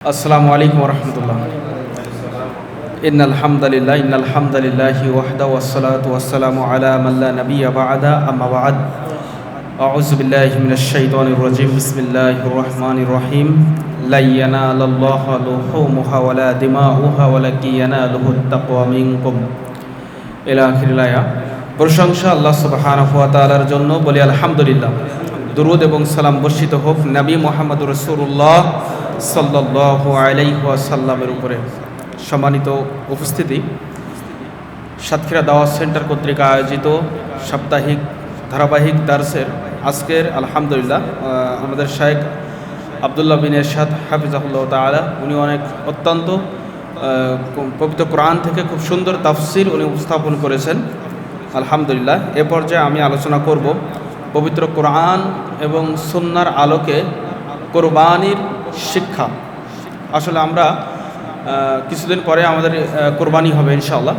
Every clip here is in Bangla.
আসসালামু আলাইকুম রহমতুল্লাহ ইন আলহামদুলিল্লাহ ইন আলহামদুলিল্লাহ ওয়াহদা ওয়াসসালাতু ওয়াসসালামু আলা মাল্লা নাবিয়্যা বা'দা, আম্মা বা'দ। আউযু বিল্লাহি মিনাশ শাইতানির রাজিম, বিসমিল্লাহির রহমানির রহিম। লা ইয়ানালাল্লাহু লুহুমুহা ওয়ালা দিমাউহা ওয়ালাকিন ইয়ানালুহুত তাকওয়া মিনকুম। ইলা আখিরিল আয়া। প্রশংসা আল্লাহ সুবহানাহু ওয়া তাআলার জন্য, বলি আলহামদুলিল্লাহ। দুরুদ এবং সালাম বর্ষিত হোক। নবী মোহাম্মদ রসুল্লাহ সাল্লাহ আলাইসাল্লামের উপরে সম্মানিত উপস্থিতি। সাতক্ষীরা দাওয়াত সেন্টার কর্তৃক আয়োজিত সাপ্তাহিক ধারাবাহিক দার্সের আজকের আলহামদুলিল্লাহ আমাদের শায়েখ আবদুল্লাহ বিন এরশাদ হাফিজাহুল্লাহ তালা উনি অনেক অত্যন্ত পবিত্র কোরআন থেকে খুব সুন্দর তাফসির উনি উপস্থাপন করেছেন। আলহামদুলিল্লাহ, এ পর্যায়ে আমি আলোচনা করব পবিত্র কোরআন এবং সুন্নার আলোকে কোরবানির শিক্ষা। আসলে আমরা কিছুদিন পরে আমাদের কোরবানি হবে ইনশাআল্লাহ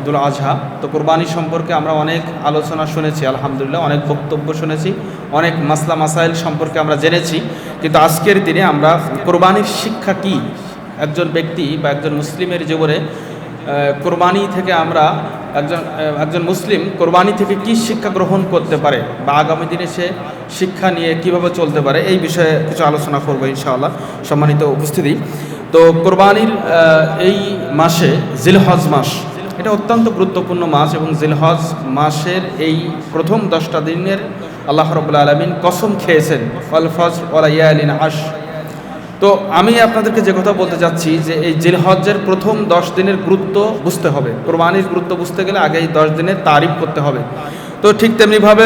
ঈদুল আজহা। তো কোরবানি সম্পর্কে আমরা অনেক আলোচনা শুনেছি, আলহামদুলিল্লাহ, অনেক বক্তব্য শুনেছি, অনেক মাসলা মাসাইল সম্পর্কে আমরা জেনেছি। কিন্তু আজকের দিনে আমরা, কোরবানির শিক্ষা কি? একজন ব্যক্তি বা একজন মুসলিমের জীবনে কোরবানি থেকে আমরা একজন একজন মুসলিম কোরবানি থেকে কি শিক্ষা গ্রহণ করতে পারে? বা আগামী দিনে সে শিক্ষা নিয়ে কীভাবে চলতে পারে? এই বিষয়ে কিছু আলোচনা করব ইনশাআল্লাহ। সম্মানিত উপস্থিতি। তো কোরবানির এই মাসে জিলহজ মাস, এটা অত্যন্ত গুরুত্বপূর্ণ মাস এবং জিলহজ মাসের এই প্রথম দশটা দিনের আল্লাহ রবুল্লা আলমিন কসম খেয়েছেন। ফল ফজ ওলা ইয়ালিন আশ তো আমি আপনাদেরকে যে কথা বলতে চাচ্ছি যে এই জিলহজ্জের প্রথম দশ দিনের গুরুত্ব বুঝতে হবে। কোরবানির গুরুত্ব বুঝতে গেলে আগে এই দশ দিনের তারিফ করতে হবে। তো ঠিক তেমনিভাবে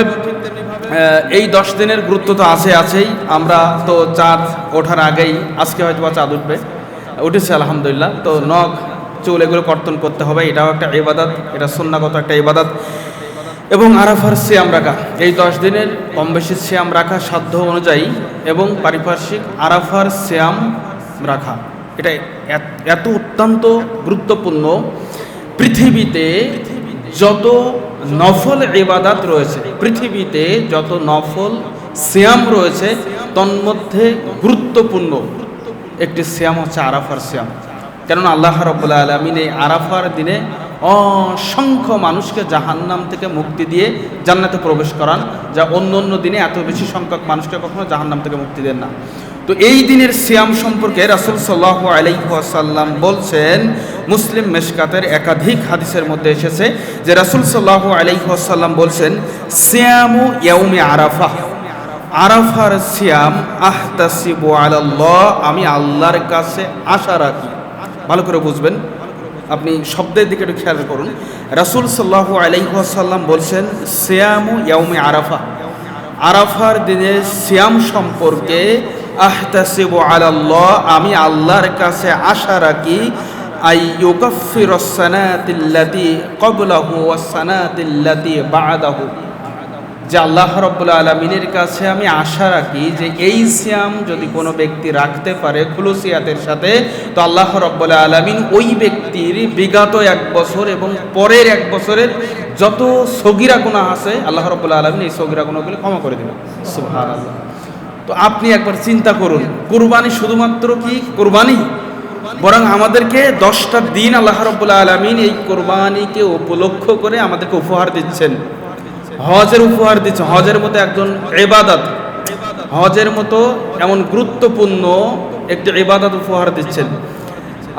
এই দশ দিনের গুরুত্ব তো আছে আছেই। আমরা তো চাঁদ ওঠার আগেই, আজকে হয়তো বা চাঁদ উঠবে। উঠেছে আলহামদুলিল্লাহ। তো নখ, চুল এগুলো কর্তন করতে হবে। এটাও একটা ইবাদত, এটা সুন্নাগত একটা ইবাদত। এবং আরাফার শ্যাম রাখা। এই দশ দিনের কম বেশি শ্যাম রাখা সাধ্য অনুযায়ী এবং পারিপার্শ্বিক আরাফার শ্যাম রাখা। এটা এত- অত্যন্ত গুরুত্বপূর্ণ। পৃথিবীতে যত নফল এবাদাত রয়েছে, পৃথিবীতে যত নফল শ্যাম রয়েছে, তন্মধ্যে গুরুত্বপূর্ণ একটি শ্যাম হচ্ছে আরাফার শ্যাম কেননা আল্লাহ রব্বুল্লা আলমিন এই আরাফার দিনে অসংখ্য মানুষকে জাহান্নাম থেকে মুক্তি দিয়ে জান্নাতে প্রবেশ করান, যা অন্য অন্য দিনে এত বেশি সংখ্যক মানুষকে কখনো জাহান্নাম থেকে মুক্তি দেন না। তো এই দিনের সিয়াম সম্পর্কে রাসুল সাল্লাহ আলাইসাল্লাম বলছেন, মুসলিম মেশকাতের একাধিক হাদিসের মধ্যে এসেছে যে রাসুল সাল্লাহ আলাইসাল্লাম বলছেন, সিয়ামু ইয়াউমি আরাফা। আরাফার সিয়াম, আহতাসিবু আলাল্লাহ, আমি আল্লাহর কাছে আশা রাখি। ভালো করে বুঝবেন। আপনি শব্দের দিকে একটু খেয়াল করুন। রাসুল সাল্লাহ আলাইসাল্লাম বলছেন, সিয়ামু ইয়ামে আরাফা। আরাফার দিনে সিয়াম সম্পর্কে আহতাসিব আলাল্লাহ, আমি আল্লাহর কাছে আশা রাখি, আই ইউকাফির সানাতিল্লাতি কবলাহু ওয়াস সানাতিল্লাতি বাদাহু। যে আল্লাহ রব্বুল আলমিনের কাছে আমি আশা রাখি যে এই সিয়াম যদি কোনো ব্যক্তি রাখতে পারে খুলুসিয়াতের সাথে, তো আল্লাহ রব্বুল আলমিন ওই ব্যক্তির বিগত এক বছর এবং পরের এক বছরের যত সগিরা গুণা আছে, আল্লাহ রব্বুল আলমিন এই সগিরা গুণাগুলি ক্ষমা করে দেবেন। তো আপনি একবার চিন্তা করুন, কোরবানি শুধুমাত্র কি কোরবানি? বরং আমাদেরকে দশটা দিন আল্লাহ রব্বুল আলমিন এই কোরবানিকে উপলক্ষ করে আমাদেরকে উপহার দিচ্ছেন। হজের উপহার দিচ্ছে। হজের মতো একজন এবাদত হজের মতো এমন গুরুত্বপূর্ণ একটি ইবাদত উপহার দিচ্ছেন।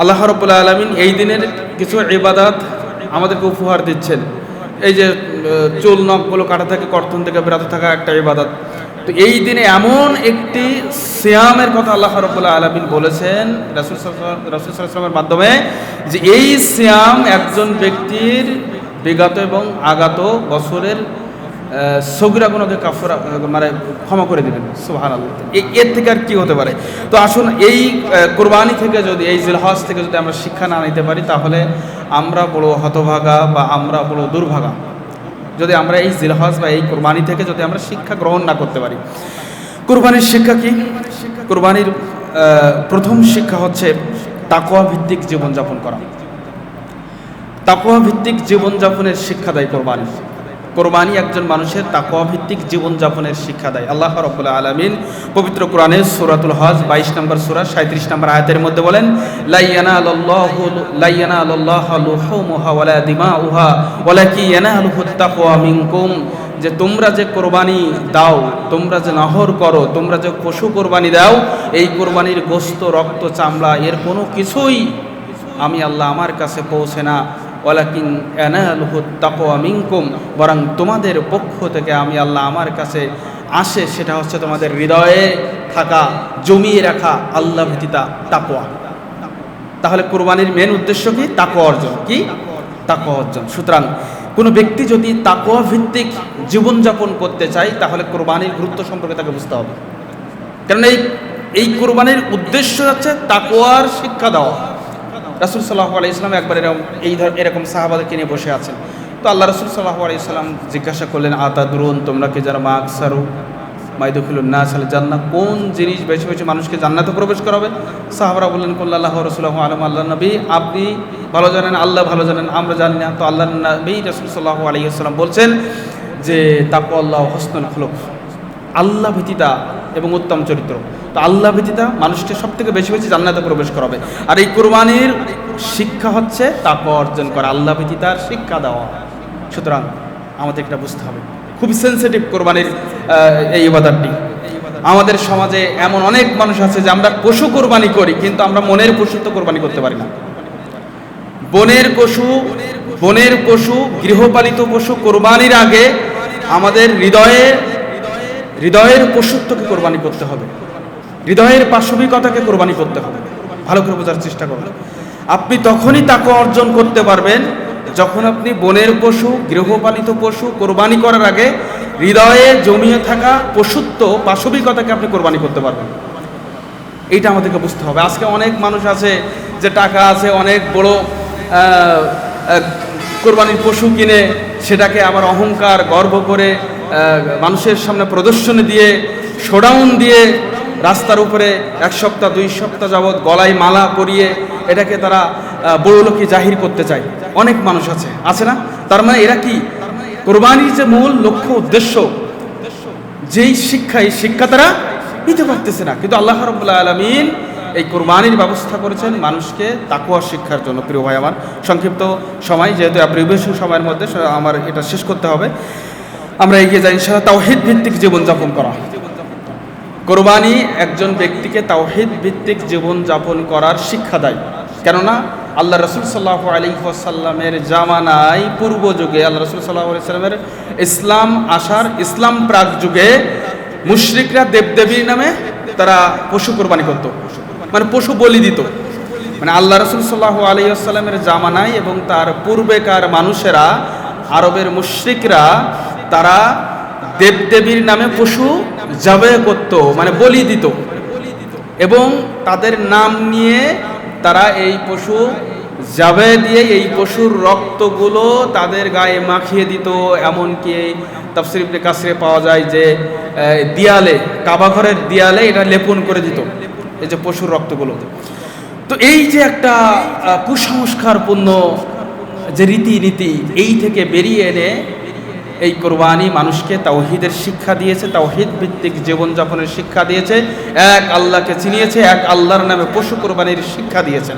আল্লাহ রব্বুল আলমিন এই দিনের কিছু ইবাদত আমাদেরকে উপহার দিচ্ছেন। এই যে চুল নখগুলো কাটা থেকে, কর্তন থেকে বিরত থাকা একটা ইবাদত। তো এই দিনে এমন একটি শ্যামের কথা আল্লাহ রব্বুল্লাহ আলমিন বলেছেন রাসুল রাসুল সাল্লামের মাধ্যমে যে এই শ্যাম একজন ব্যক্তির বিগত এবং আগত বছরের সগিরা গুণকে কাফরা মানে ক্ষমা করে দেবেন সুহান আল্লাহ এর থেকে আর কি হতে পারে? তো আসুন, এই কোরবানি থেকে যদি, এই জিলহজ থেকে যদি আমরা শিক্ষা না নিতে পারি, তাহলে আমরা বড় হতভাগা বা আমরা বড় দুর্ভাগা। যদি আমরা এই জিলহজ বা এই কোরবানি থেকে যদি আমরা শিক্ষা গ্রহণ না করতে পারি। কোরবানির শিক্ষা কি? কোরবানির প্রথম শিক্ষা হচ্ছে তাকোয়া ভিত্তিক জীবনযাপন করা। তাকোয়া ভিত্তিক জীবনযাপনের শিক্ষা দেয় কোরবানি। কোরবানি একজন মানুষের তাকওয়া ভিত্তিক জীবনযাপনের শিক্ষা দেয়। আল্লাহ রব্বুল্লাহ আলমিন পবিত্র কোরআনে সুরাতুল হজ বাইশ নম্বর সুরা সাঁত্রিশ নম্বর আয়াতের মধ্যে বলেন লাইয়ানা লাইয়ানা যে তোমরা যে কোরবানি দাও, তোমরা যে নহর করো, তোমরা যে পশু কোরবানি দাও, এই কোরবানির গোস্ত, রক্ত, চামড়া, এর কোনো কিছুই আমি আল্লাহ আমার কাছে পৌঁছে না। তাকওয়া মিনকুম, বরং তোমাদের পক্ষ থেকে আমি আল্লাহ আমার কাছে আসে, সেটা হচ্ছে তোমাদের হৃদয়ে থাকা, জমিয়ে রাখা আল্লাহ ভীতিতা তাকওয়া। তাহলে কোরবানির মেন উদ্দেশ্য কি? তাকওয়া অর্জন। কি? তাকওয়া অর্জন। সুতরাং কোনো ব্যক্তি যদি তাকওয়া ভিত্তিক জীবনযাপন করতে চায়, তাহলে কোরবানির গুরুত্ব সম্পর্কে তাকে বুঝতে হবে। কারণ এই এই কোরবানির উদ্দেশ্য হচ্ছে তাকোয়ার শিক্ষা দেওয়া। রাসুল সাল্লাহ আলি ইসলাম একবার এরকম, এই ধর, এরকম সাহাবাদেরকে নিয়ে বসে আছেন। তো আল্লাহ রসুল সাল্লাহ আলি ইসলাম জিজ্ঞাসা করলেন আতা দুরুন তোমরা কি যারা মা আকসারু? মাইদুখুল না সালে জান্নাত কোন জিনিস বেশি বেশি মানুষকে জান্নাতে প্রবেশ করাবে? সাহাবারা বললেন কল্লাহ রসুল্লাহ আলম আল্লাহ নবী, আপনি ভালো জানেন, আল্লাহ ভালো জানেন, আমরা জানি না। তো আল্লাহ নবী রসুল সাল্লাহ আলী আসসালাম বলছেন যে তাকু আল্লাহ হসনুল খুলক। আল্লাহ ভীতিতা এবং উত্তম চরিত্র। তো আল্লাহ ভীতিতা মানুষকে সব থেকে বেশি বেশি জান্নাতে প্রবেশ করাবে। আর এই কোরবানির শিক্ষা হচ্ছে তাকে অর্জন করা। আল্লাহ ভীতিতার শিক্ষা দেওয়া সুতরাং আমাদের এটা বুঝতে হবে। খুব সেন্সিটিভ কোরবানির এই ইবাদারটি আমাদের সমাজে এমন অনেক মানুষ আছে যে আমরা পশু কোরবানি করি, কিন্তু আমরা মনের পশুত্ব কোরবানি করতে পারি না। বনের পশু বনের পশু, গৃহপালিত পশু কোরবানির আগে আমাদের হৃদয়ে, হৃদয়ের পশুত্বকে কোরবানি করতে হবে। হৃদয়ের পাশবিকতাকে কোরবানি করতে হবে। ভালো করে বোঝার চেষ্টা করবেন আপনি তখনই তাকে অর্জন করতে পারবেন যখন আপনি বনের পশু, গৃহপালিত পশু কোরবানি করার আগে হৃদয়ে জমিয়ে থাকা পশুত্ব পাশবিকতাকে আপনি কোরবানি করতে পারবেন। এইটা আমাদেরকে বুঝতে হবে। আজকে অনেক মানুষ আছে যে টাকা আছে, অনেক বড় কোরবানির পশু কিনে সেটাকে আবার অহংকার, গর্ব করে মানুষের সামনে প্রদর্শনী দিয়ে শোডাউন দিয়ে রাস্তার উপরে এক সপ্তাহ দুই সপ্তাহ যাবৎ গলায় মালা পরিয়ে এটাকে তারা আহ, বড় লোকে জাহির করতে চায়। অনেক মানুষ আছে। আছে না? তার মানে এরা কি? কোরবানির যে মূল লক্ষ্য উদ্দেশ্য যেই শিক্ষা এই শিক্ষা তারা নিতে পারতেছে না। কিন্তু আল্লাহ রবুল্লাহ আলমিন এই কোরবানির ব্যবস্থা করেছেন মানুষকে তাকুয়া শিক্ষার জন্য। প্রিয় ভাই আমার সংক্ষিপ্ত সময় যেহেতু প্রিভিয়াসন সময়ের মধ্যে আমার এটা শেষ করতে হবে। আমরা এগিয়ে যাই ইনশাআল্লাহ তাওহিদ ভিত্তিক জীবনযাপন করা। কোরবানি একজন ব্যক্তিকে তাওহিদ ভিত্তিক জীবনযাপন করার শিক্ষা দেয়। কেননা, আল্লাহ রসুল সাল্লাহ আলী সাল্লামের জামানায় পূর্ব যুগে, আল্লাহ রসুল সাল্লাহ আলি ইসলাম আসার ইসলাম প্রাক যুগে মুশরিকরা দেবদেবীর নামে তারা পশু কোরবানি করত। মানে পশু বলি দিত। মানে আল্লাহ রসুল সাল্লাহ আলী আসসালামের জামানায় এবং তার পূর্বেকার মানুষেরা, আরবের মুশরিকরা, তারা দেবদেবীর নামে পশু জবে করত মানে বলি দিত। এবং তাদের নাম নিয়ে তারা এই পশু জাবে দিয়ে এই পশুর রক্তগুলো তাদের গায়ে মাখিয়ে দিত। এমনকি তাফসির ইবনে পাওয়া যায় যে দিয়ালে কাবাঘরের দিয়ালে এটা লেপন করে দিত, এই যে পশুর রক্তগুলো। তো এই যে একটা কুসংস্কারপূর্ণ যে রীতি রীতিনীতি, এই থেকে বেরিয়ে এনে এই কোরবানি মানুষকে তাওহিদের শিক্ষা দিয়েছে তাওহিদ ভিত্তিক জীবনযাপনের শিক্ষা দিয়েছে, এক আল্লাহকে চিনিয়েছে, এক আল্লাহর নামে পশু কোরবানির শিক্ষা দিয়েছেন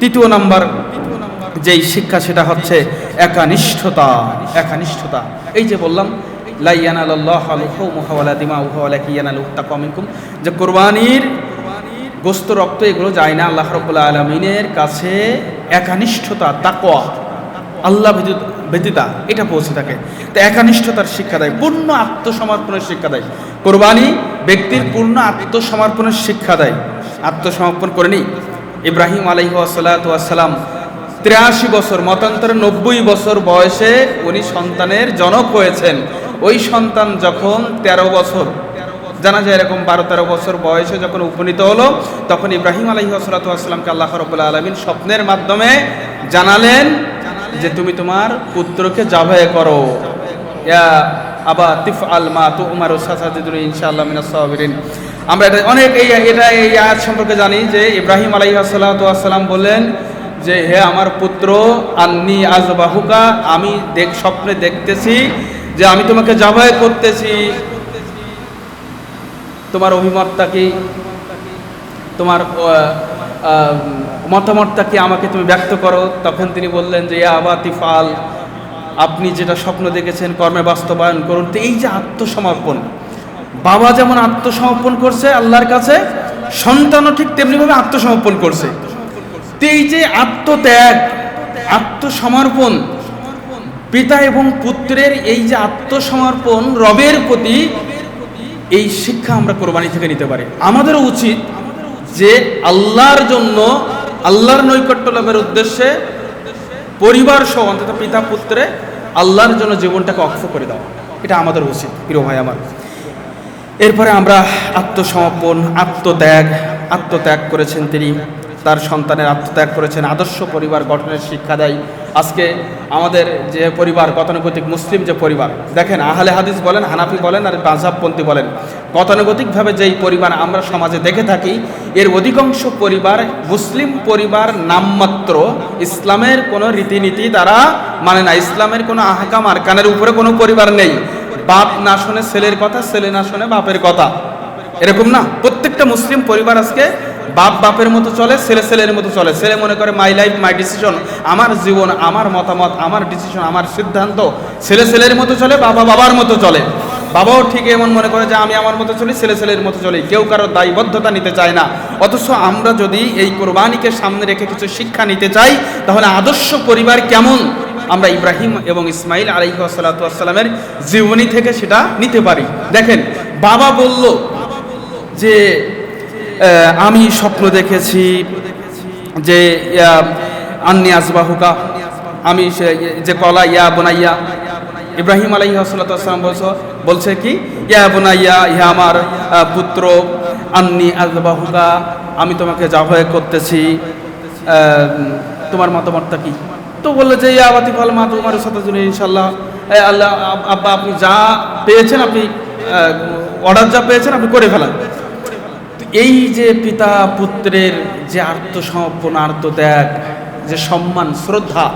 তৃতীয় নাম্বার, যেই শিক্ষা সেটা হচ্ছে একানিষ্ঠতা একানিষ্ঠতা। এই যে বললাম যে কোরবানির গোস্ত, রক্ত, এগুলো যায় না, আল্লাহ রব্বুল্লাহ আলমিনের কাছে একানিষ্ঠতা তাকোয়া আল্লাহ ব্যতীত- এটা পৌঁছে থাকে। তো একানিষ্ঠতার শিক্ষা দেয়, পূর্ণ আত্মসমর্পণের শিক্ষা দেয়। কোরবানি ব্যক্তির পূর্ণ আত্মসমর্পণের শিক্ষা দেয়। আত্মসমর্পণ করে নি ইব্রাহিম আলাইহাসাল্লাম তিরাশি বছর, মতান্তরে নব্বই বছর বয়সে উনি সন্তানের জনক হয়েছেন। ওই সন্তান যখন ১৩ বছর, জানা যায় এরকম বারো তেরো বছর বয়সে যখন উপনীত হলো, তখন ইব্রাহিম আলহিহাসাল্লামকে আল্লাহ রবুল্লা আলমিন স্বপ্নের মাধ্যমে জানালেন যে তুমি তোমার পুত্রকে জাভে করো। ইয়া আবা তিফ আল মা তু উমার ইনশাআল্লাহ মিনাস আমরা এটা অনেক এই এটা এই আয়াত সম্পর্কে জানি যে ইব্রাহিম আলাইহাসাল্লাম বললেন যে, হে আমার পুত্র, আন্নি আজ বাহুকা আমি দেখ, স্বপ্নে দেখতেছি যে আমি তোমাকে জবাই করতেছি। তোমার অভিমতটা কি? তোমার মতামতটা কি আমাকে তুমি ব্যক্ত করো? তখন তিনি বললেন যে ইয়া আবা তিফাল আপনি যেটা স্বপ্ন দেখেছেন, কর্মে বাস্তবায়ন করুন। তো এই যে আত্মসমর্পণ, বাবা যেমন আত্মসমর্পণ করছে আল্লাহর কাছে, সন্তানও ঠিক তেমনিভাবে আত্মসমর্পণ করছে। তো এই যে আত্মত্যাগ, আত্মসমর্পণ, পিতা এবং পুত্রের এই যে আত্মসমর্পণ, রবের প্রতি এই শিক্ষা আমরা কোরবানি থেকে নিতে পারি। আমাদেরও উচিত যে আল্লাহর জন্য, আল্লাহর নৈকট্য লাভের উদ্দেশ্যে পরিবার সহ, অন্তত পিতা পুত্রে আল্লাহর জন্য জীবনটাকে অক্ষ করে দেওয়া। এটা আমাদের উচিত, প্রিয় ভাই আমার। এরপরে আমরা আত্মসমর্পণ, আত্মত্যাগ আত্মত্যাগ করেছেন তিনি। তার সন্তানের আত্মত্যাগ করেছেন, আদর্শ পরিবার গঠনের শিক্ষা দেয়। আজকে আমাদের যে পরিবার, গতানুগতিক মুসলিম যে পরিবার, দেখেন আহলে হাদিস বলেন, হানাফি বলেন, আর বাজাবপন্থী বলেন, গতানুগতিকভাবে যেই পরিবার আমরা সমাজে দেখে থাকি, এর অধিকাংশ পরিবার মুসলিম পরিবার নামমাত্র, ইসলামের কোনো রীতিনীতি তারা মানে না। ইসলামের কোনো আহকাম আরকানের উপরে কোনো পরিবার নেই। বাপ না শোনে ছেলের কথা, ছেলে না শোনে বাপের কথা। এরকম না। প্রত্যেকটা মুসলিম পরিবার আজকে বাপ বাপের মতো চলে, ছেলে ছেলের মতো চলে। ছেলে মনে করে মাই লাইফ মাই ডিসিশন আমার জীবন, আমার মতামত, আমার ডিসিশন আমার সিদ্ধান্ত। ছেলে ছেলের মতো চলে, বাবা বাবার মতো চলে। বাবাও ঠিক এমন মনে করে যে, আমি আমার মতো চলি, ছেলে ছেলের মতো চলি। কেউ কারও দায়বদ্ধতা নিতে চায় না। অথচ আমরা যদি এই কোরবানিকে সামনে রেখে কিছু শিক্ষা নিতে চাই, তাহলে আদর্শ পরিবার কেমন? আমরা ইব্রাহিম এবং ইসমাইল আলাইসালামের জীবনী থেকে সেটা নিতে পারি। দেখেন, বাবা বলল যে আমি স্বপ্ন দেখেছি যে আন্নি আসবাহুকা আমি যে কলা, ইয়া বোনাইয়া। ইব্রাহিম আলাইহি সালাম বলছে বলছে কি, ইয়া বোনাইয়া ইহা আমার পুত্র, আন্নি আসবাহুকা আমি তোমাকে জাভয় করতেছি তোমার মতামতটা কি? তো বলল যে, ইয়া আবাতি ফল মা তোমার সাথে ইনশাল্লাহ আল্লাহ আব- আব্বা, আপনি যা পেয়েছেন, আপনি অর্ডার যা পেয়েছেন, আপনি করে ফেলান। এই যে পিতা পুত্রের যে আত্মসমর্পণ, আত্মত্যাগ, যে সম্মান, শ্রদ্ধা,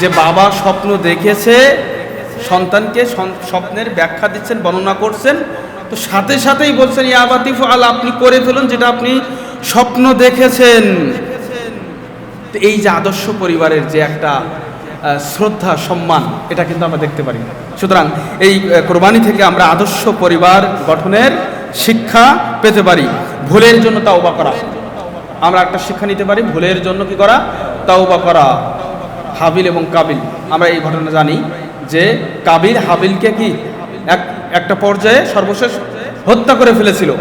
যে বাবা স্বপ্ন দেখেছে, সন্তানকে স্বপ্নের ব্যাখ্যা দিচ্ছেন, বর্ণনা করছেন, তো সাথে সাথেই বলছেন ইয়াবাতিফ আল, আপনি করে ফেলুন যেটা আপনি স্বপ্ন দেখেছেন। এই যে আদর্শ পরিবারের যে একটা শ্রদ্ধা, সম্মান, এটা কিন্তু আমরা দেখতে পারি। সুতরাং এই কোরবানি থেকে আমরা আদর্শ পরিবার গঠনের শিক্ষা পেতে পারি, ভুলের জন্য তাওবা করা। আমরা একটা শিক্ষা নিতে পারি, ভুলের জন্য কি করা? তাওবা করা। হাবিল এবং কাবিল। আমরা এই ঘটনা জানি যে কাবিল হাবিলকে কি এক, একটা পর্যায়ে সর্বশেষ হত্যা করে ফেলেছিল।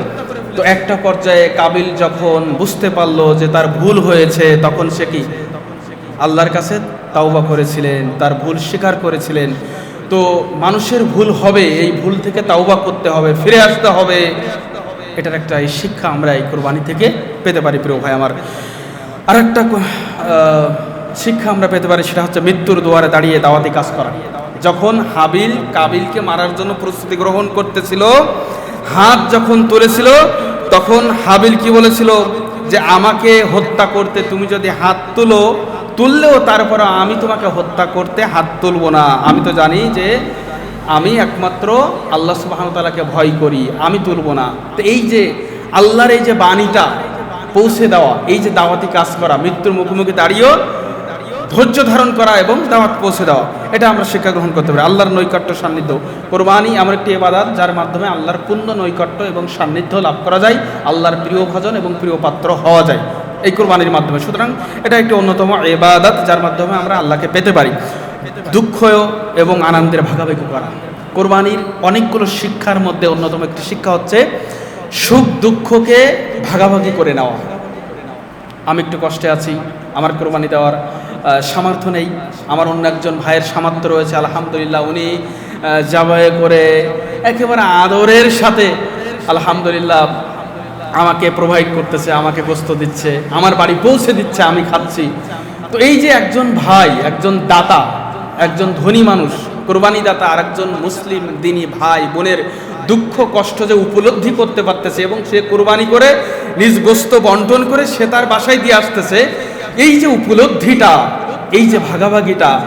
তো একটা পর্যায়ে কাবিল যখন বুঝতে পারল যে তার ভুল হয়েছে, তখন সে কি? আল্লাহর কাছে তাওবা করেছিলেন, তার ভুল স্বীকার করেছিলেন। তো মানুষের ভুল হবে, এই ভুল থেকে তাওবা করতে হবে, ফিরে আসতে হবে। এটার একটা এই শিক্ষা আমরা এই কোরবানি থেকে পেতে পারি, প্রিয় ভাই আমার। আর একটা শিক্ষা আমরা পেতে পারি, সেটা হচ্ছে মৃত্যুর দুয়ারে দাঁড়িয়ে দাওয়াতি কাজ করা। যখন হাবিল কাবিলকে মারার জন্য প্রস্তুতি গ্রহণ করতেছিল, হাত যখন তুলেছিল, তখন হাবিল কি বলেছিল? যে আমাকে হত্যা করতে তুমি যদি হাত তুলো তুললেও তারপর আমি তোমাকে হত্যা করতে হাত তুলবো না। আমি তো জানি যে আমি একমাত্র আল্লাহ সুবাহতালাকে ভয় করি, আমি তুলবো না। তো এই যে আল্লাহর এই যে বাণীটা পৌঁছে দেওয়া, এই যে দাওয়াতি কাজ করা, মৃত্যুর মুখোমুখি দাঁড়িয়েও ধৈর্য ধারণ করা এবং দাওয়াত পৌঁছে দেওয়া, এটা আমরা শিক্ষা গ্রহণ করতে পারি। আল্লাহর নৈকট্য সান্নিধ্য। কোরবানি এমন একটি এবাদাত যার মাধ্যমে আল্লাহর পূর্ণ নৈকট্য এবং সান্নিধ্য লাভ করা যায়, আল্লাহর প্রিয় ভজন এবং প্রিয় পাত্র হওয়া যায়। এই কোরবানির মাধ্যমে। সুতরাং এটা একটি অন্যতম এবাদাত যার মাধ্যমে আমরা আল্লাহকে পেতে পারি। দুঃখ এবং আনন্দের ভাগাভাগি করা। কোরবানির অনেকগুলো শিক্ষার মধ্যে অন্যতম একটি শিক্ষা হচ্ছে সুখ দুঃখকে ভাগাভাগি করে নেওয়া। আমি একটু কষ্টে আছি, আমার কোরবানি দেওয়ার সামর্থ্য নেই। আমার অন্য একজন ভাইয়ের সামর্থ্য রয়েছে, আলহামদুলিল্লাহ উনি জাবায়ে করে একেবারে আদরের সাথে, আলহামদুলিল্লাহ আমাকে প্রোভাইড করতেছে, আমাকে গোস্ত দিচ্ছে, আমার বাড়ি পৌঁছে দিচ্ছে, আমি খাচ্ছি। তো এই যে একজন ভাই, একজন দাতা, একজন ধনী মানুষ, কোরবানি দাতা আর একজন মুসলিম দিনী ভাই, বোনের দুঃখ, কষ্ট যে উপলব্ধি করতে পারতেছে এবং সে কোরবানি করে, নিজ গোস্ত বন্টন করে সে তার বাসায় দিয়ে আসতেছে, এই যে উপলব্ধিটা, এই যে ভাগাভাগিটা,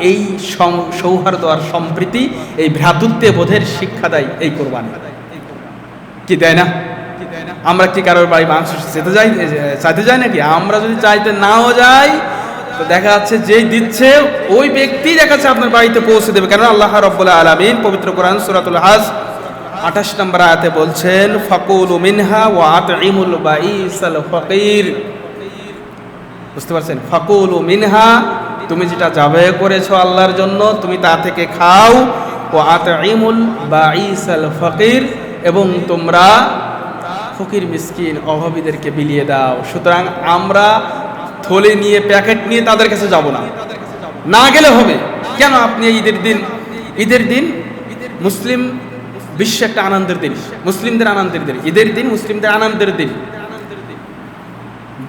এই সং- সৌহার্দ্য আর সম্প্রীতি, এই ভ্রাতৃত্বে বোধের শিক্ষা দেয় এই কোরবানি। কি দেয় না? আমরা কি কারোর বাড়ি মাংস যেতে যাই চাইতে যাই নাকি? আমরা যদি চাইতে নাও যাই, তো দেখা যাচ্ছে যেই দিচ্ছে, ওই ব্যক্তি দেখা যাচ্ছে আপনার বাড়িতে পৌঁছে দেবে। কেন আল্লাহ রব্বুল আলমিন পবিত্র কোরআন সুরাতুল হাজ আঠাশ নম্বর আয়াতে বলছেন, ফাকুল মিনহা ও আত ইমুল বাইসাল ফকির। বুঝতে পারছেন? ফাকুল মিনহা, তুমি যেটা যাবে করেছ আল্লাহর জন্য, তুমি তা থেকে খাও। ও আত ইমুল বাইসাল ফকির, এবং তোমরা ফকির মিসকিন অভাবীদেরকে বিলিয়ে দাও। সুতরাং আমরা থলে নিয়ে, প্যাকেট নিয়ে তাদের কাছে যাব না। না গেলে হবে। কেন আপনি ঈদের দিন? ঈদের দিন মুসলিম বিশ্ব একটা আনন্দের দিন। মুসলিমদের আনন্দের দিন। ঈদের দিন মুসলিমদের আনন্দের দিন।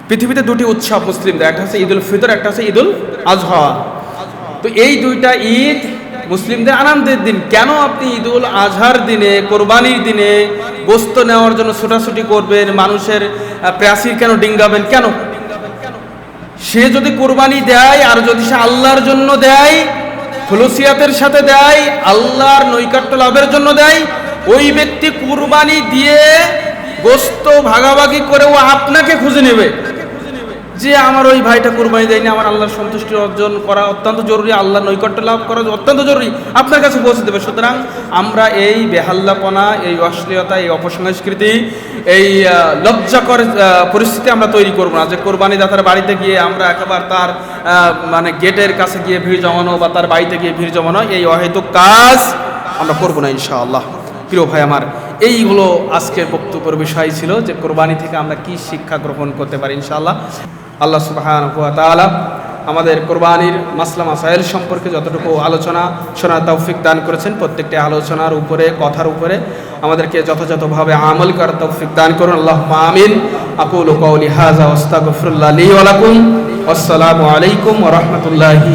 পৃথিবীতে দুটি উৎসব মুসলিমদের। একটা হচ্ছে ঈদুল ফিতর, একটা হচ্ছে ঈদুল আজহা। তো এই দুইটা ঈদ মুসলিমদের আনন্দের দিন। কেন আপনি ঈদুল আজহার দিনে, কোরবানির দিনে গোস্ত নেওয়ার জন্য ছোটাছুটি করবেন, মানুষের প্রাচীর কেন ডিঙ্গাবেন, কেন? সে যদি কোরবানি দেয় আর যদি সে আল্লাহর জন্য দেয় ফুলসিয়াতের সাথে দেয়, আল্লাহর নৈকাট্য লাভের জন্য দেয়, ওই ব্যক্তি কুরবানি দিয়ে গোস্ত ভাগাভাগি করে ও আপনাকে খুঁজে নেবে। যে আমার ওই ভাইটা কুরবানি দেয়নি, আমার আল্লাহর সন্তুষ্টি অর্জন করা অত্যন্ত জরুরি, আল্লাহর নৈকট্য লাভ করা অত্যন্ত জরুরি। আপনার কাছে পৌঁছে দেবে। সুতরাং আমরা এই বেহাল্লাপনা, এই অশ্লীলতা, এই অপসংস্কৃতি, এই লজ্জাকর পরিস্থিতি আমরা তৈরি করব না। যে কোরবানি দাতার বাড়িতে গিয়ে আমরা একেবারে তার মানে গেটের কাছে গিয়ে ভিড় জমানো বা তার বাড়িতে গিয়ে ভিড় জমানো, এই অহেতুক কাজ আমরা করব না ইনশাআল্লাহ। প্রিয় ভাই আমার এইগুলো আজকের বক্তব্যের বিষয় ছিল যে কোরবানি থেকে আমরা কি শিক্ষা গ্রহণ করতে পারি ইনশাআল্লাহ। আল্লাহ সুবাহান হুয়া তালা আমাদের কোরবানির মাসলা মাসাইল সম্পর্কে যতটুকু আলোচনা শোনা তৌফিক দান করেছেন, প্রত্যেকটি আলোচনার উপরে, কথার উপরে আমাদেরকে যথাযথভাবে আমল করার তৌফিক দান করুন। আল্লাহ আমিন। আকুল কওলি হাজা লাকুম। আসসালামু আলাইকুম রহমতুল্লাহি